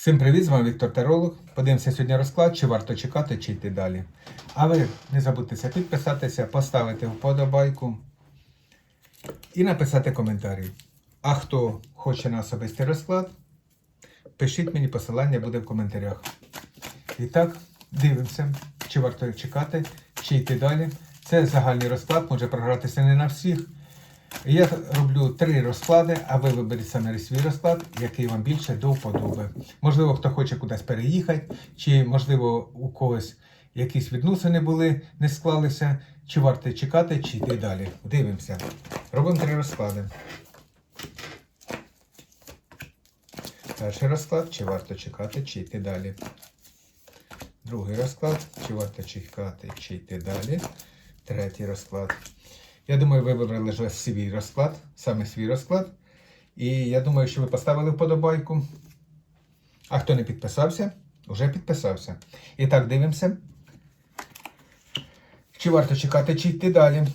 Всім привіт, з вами Віктор Таролог. Подивимося сьогодні розклад, чи варто чекати, чи йти далі. А ви не забудьтеся підписатися, поставити вподобайку і написати коментарі. А хто хоче на особистий розклад, пишіть мені посилання буде в коментарях. І так, дивимося, чи варто чекати, чи йти далі. Це загальний розклад, може програтися не на всіх. Я роблю три розклади, а ви виберіть саме свій розклад, який вам більше до вподоби. Можливо, хто хоче кудись переїхати, чи, можливо, у когось якісь відносини були, не склалися, чи варто чекати, чи йти далі. Дивимося. Робимо три розклади. Перший розклад, чи варто чекати, чи йти далі. Другий розклад, чи варто чекати, чи йти далі. Третій розклад. Я думаю, ви вибрали вже свій розклад, саме свій розклад. І я думаю, що ви поставили вподобайку. А хто не підписався, вже підписався. І так, дивимося. Чи варто чекати, чи йти далі?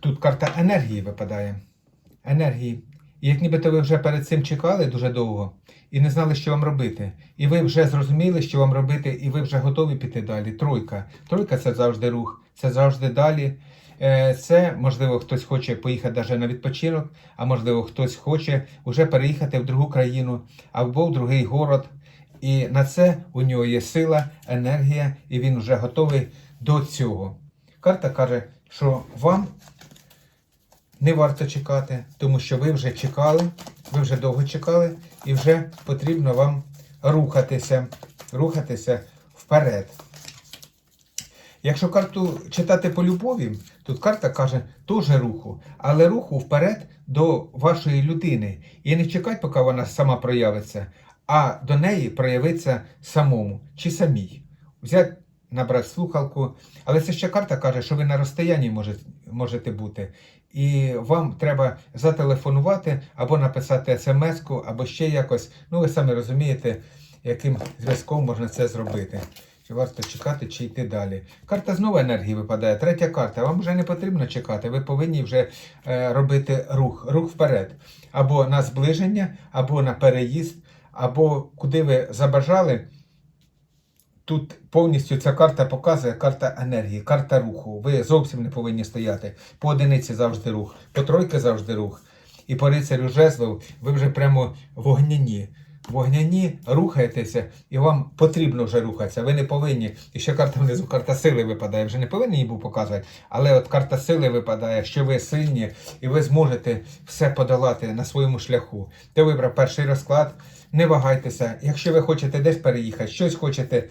Тут карта енергії випадає. Енергії. І як нібито ви вже перед цим чекали дуже довго і не знали, що вам робити. І ви вже зрозуміли, що вам робити, і ви вже готові піти далі. Тройка. Тройка це завжди рух, це завжди далі. Е, Це, можливо, хтось хоче поїхати навіть на відпочинок, а можливо, хтось хоче вже переїхати в другу країну або в другий город. І на це у нього є сила, енергія, і він вже готовий до цього. Карта каже, що вам не варто чекати, тому що ви вже чекали, ви вже довго чекали, і вже потрібно вам рухатися, рухатися вперед. Якщо карту читати по любові, тут карта каже теж руху, але руху вперед до вашої людини. І не чекати, поки вона сама проявиться, а до неї проявиться самому чи самій. Взяти, набрати слухалку. Але це ще карта каже, що ви на розстоянні можете, можете бути. І вам треба зателефонувати або написати смс-ку, або ще якось. Ну, ви самі розумієте, яким зв'язком можна це зробити. Чи варто чекати, чи йти далі. Карта знову енергії випадає. Третя карта. Вам вже не потрібно чекати. Ви повинні вже е, робити рух, рух вперед. Або на зближення, або на переїзд, або куди ви забажали. Тут повністю ця карта показує карта енергії, карта руху. Ви зовсім не повинні стояти. По одиниці завжди рух, по тройки завжди рух. І по рицарю жезлов ви вже прямо вогняні. Вогняні рухаєтеся, і вам потрібно вже рухатися. Ви не повинні. І ще карта внизу, карта сили випадає. Вже не повинні її був показувати. Але от карта сили випадає, що ви сильні, і ви зможете все подолати на своєму шляху. Ти вибрав перший розклад. Не вагайтеся. Якщо ви хочете десь переїхати, щось хочете.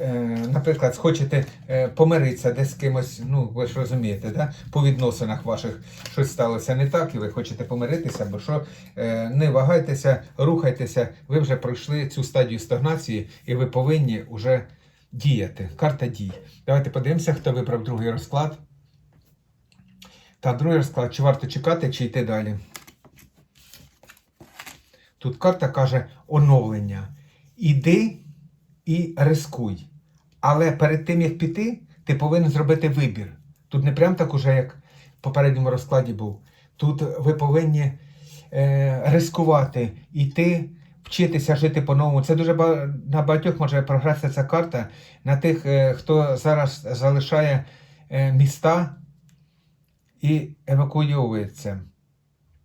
Е, Наприклад, хочете е, помиритися десь з кимось, ну ви ж розумієте, да? по відносинах ваших щось сталося не так, і ви хочете помиритися, бо що е, не вагайтеся, рухайтеся, ви вже пройшли цю стадію стагнації, і ви повинні вже діяти. Карта дій. Давайте подивимося, хто вибрав другий розклад. Так, другий розклад, чи варто чекати, чи йти далі. Тут карта каже оновлення. Іди і рискуй. Але перед тим, як піти, ти повинен зробити вибір. Тут не прям так уже, як в попередньому розкладі був. Тут ви повинні е, рискувати, йти, вчитися жити по-новому. Це дуже ба- на багатьох може програтися ця карта. На тих, е, хто зараз залишає е, міста і евакуйовується.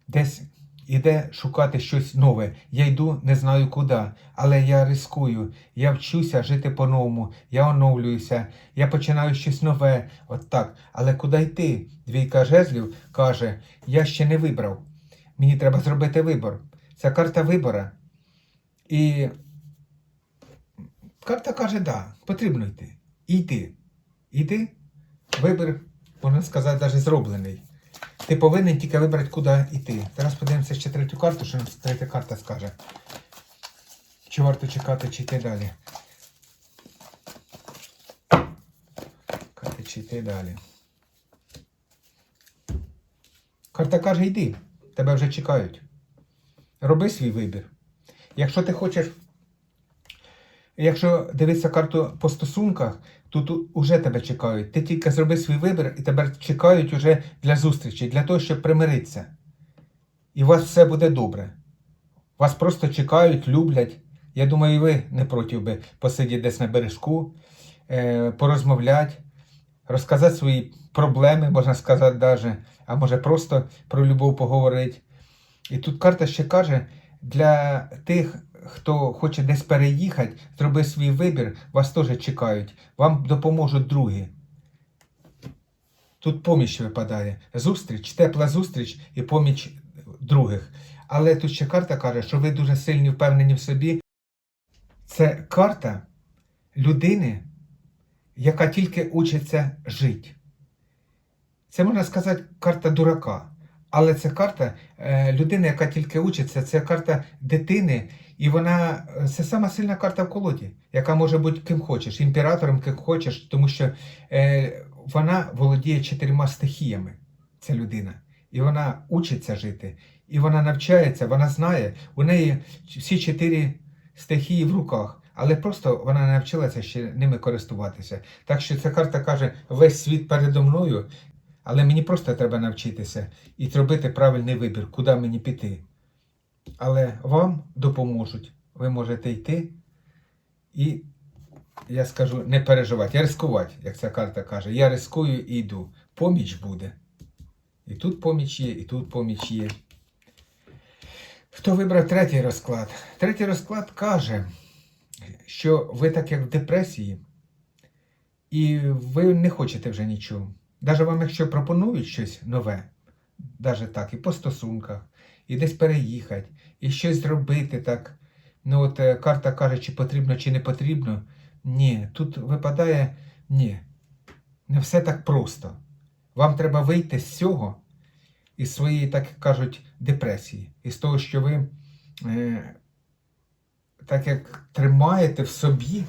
Десь іде шукати щось нове. Я йду, не знаю куди, але я рискую. Я вчуся жити по-новому, я оновлююся, я починаю щось нове. От так. Але куди йти? Двійка жезлів каже: Я ще не вибрав. Мені треба зробити вибор. Це карта вибора. І карта каже, да, потрібно йти. Йти. Йти. Вибір, можна сказати, навіть зроблений. Ти повинен тільки вибрати, куди йти. Зараз подивимося ще третю карту, що нам третя карта скаже. Чи варто чекати, чи йти далі. Чекати, чи йти далі. Карта каже, йди, тебе вже чекають. Роби свій вибір. Якщо ти хочеш. Якщо дивитися карту по стосунках, то тут уже тебе чекають. Ти тільки зроби свій вибір і тебе чекають уже для зустрічі, для того, щоб примиритися. І у вас все буде добре. Вас просто чекають, люблять. Я думаю, і ви не проти би посидіти десь на бережку, е, порозмовляти, розказати свої проблеми, можна сказати, даже, а може просто про любов поговорити. І тут карта ще каже, для тих, хто хоче десь переїхати, зроби свій вибір, вас теж чекають, вам допоможуть другі. Тут поміч випадає. Зустріч, тепла зустріч і поміч других. Але тут ще карта каже, що ви дуже сильні впевнені в собі. Це карта людини, яка тільки учиться жити. Це можна сказати карта дурака. Але це карта е, людини, яка тільки учиться, це карта дитини, і вона е, це сама сильна карта в колоді, яка може бути ким хочеш, імператором, ким хочеш, тому що е, вона володіє чотирма стихіями, ця людина. І вона учиться жити, і вона навчається, вона знає, у неї всі чотири стихії в руках, але просто вона не навчилася ще ними користуватися. Так що ця карта каже: весь світ передо мною, але мені просто треба навчитися і зробити правильний вибір, куди мені піти. Але вам допоможуть. Ви можете йти і, я скажу, не переживати, а рискувати, як ця карта каже. Я рискую і йду. Поміч буде. І тут поміч є, і тут поміч є. Хто вибрав третій розклад? Третій розклад каже, що ви так як в депресії, і ви не хочете вже нічого. Даже вам, якщо пропонують щось нове, даже так, і по стосунках, і десь переїхати, і щось зробити так. Ну от е, карта каже, чи потрібно, чи не потрібно. Ні, тут випадає ні. Не все так просто. Вам треба вийти з цього, із своєї, так кажуть, депресії, із того, що ви е, так як тримаєте в собі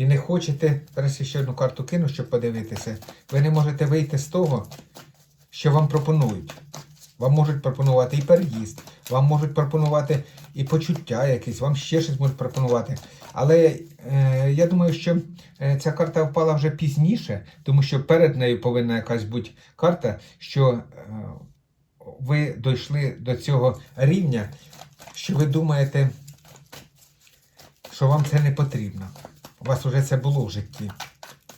і не хочете, зараз я ще одну карту кину, щоб подивитися, ви не можете вийти з того, що вам пропонують. Вам можуть пропонувати і переїзд, вам можуть пропонувати і почуття якісь, вам ще щось можуть пропонувати. Але е, я думаю, що е, ця карта впала вже пізніше, тому що перед нею повинна якась бути карта, що е, ви дійшли до цього рівня, що ви думаєте, що вам це не потрібно. Вас вже це було в житті.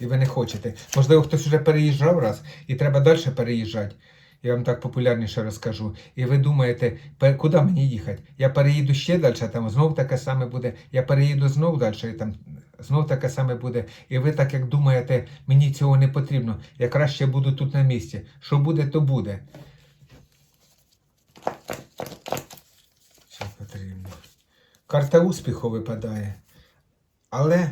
І ви не хочете. Можливо, хтось вже переїжджав раз і треба далі переїжджати. Я вам так популярніше розкажу. І ви думаєте, куди мені їхати? Я переїду ще далі, там знов таке саме буде. Я переїду знов далі, і там знов таке саме буде. І ви так як думаєте, мені цього не потрібно. Я краще буду тут на місці. Що буде, то буде. Що потрібно? Карта успіху випадає. Але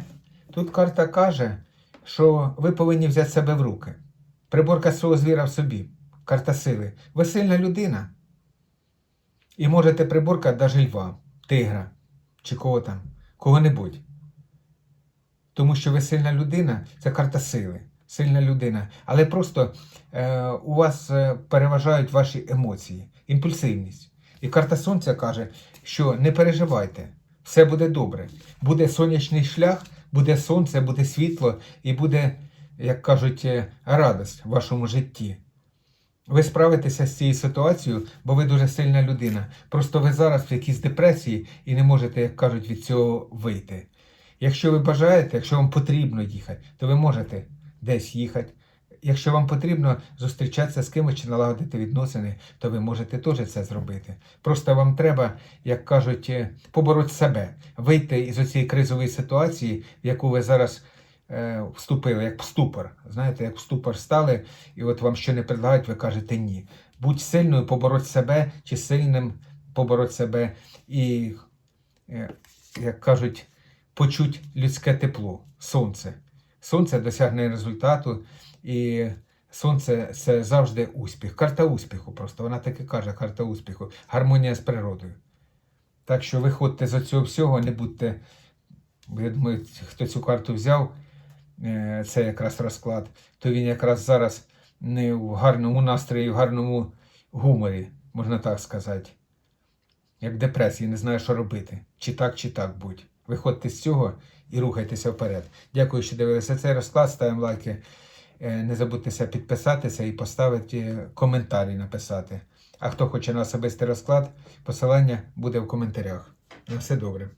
тут карта каже, що ви повинні взяти себе в руки. Приборка свого звіра в собі. Карта сили. Ви сильна людина. І можете приборкати навіть льва, тигра чи кого там, кого-небудь. Тому що ви сильна людина, це карта сили. Сильна людина. Але просто е, у вас е, переважають ваші емоції, імпульсивність. І карта сонця каже, що не переживайте, все буде добре. Буде сонячний шлях, буде сонце, буде світло і буде, як кажуть, е, радость в вашому житті. Ви справитеся з цією ситуацією, бо ви дуже сильна людина. Просто ви зараз в якійсь депресії і не можете, як кажуть, від цього вийти. Якщо ви бажаєте, якщо вам потрібно їхати, то ви можете десь їхати. Якщо вам потрібно зустрічатися з кимось чи налагодити відносини, то ви можете теж це зробити. Просто вам треба, як кажуть, е, побороти себе, вийти із оцієї кризової ситуації, в яку ви зараз е, вступили, як в ступор. Знаєте, як в ступор стали, і от вам що не предлагають, ви кажете ні. Будь сильною, побороть себе, чи сильним побороть себе, і, е, як кажуть, почуть людське тепло, сонце. Сонце досягне результату, і сонце це завжди успіх. Карта успіху просто. Вона так і каже, карта успіху. Гармонія з природою. Так що виходьте з цього всього, не будьте. Я думаю, хто цю карту взяв, е, це якраз розклад, то він якраз зараз не в гарному настрої, в гарному гуморі, можна так сказати. Як депресії, не знає, що робити. Чи так, чи так будь. Виходьте з цього і рухайтеся вперед. Дякую, що дивилися цей розклад. Ставимо лайки. Е, Не забудьтеся підписатися і поставити коментарі написати. А хто хоче на особистий розклад, посилання буде в коментарях. На все добре.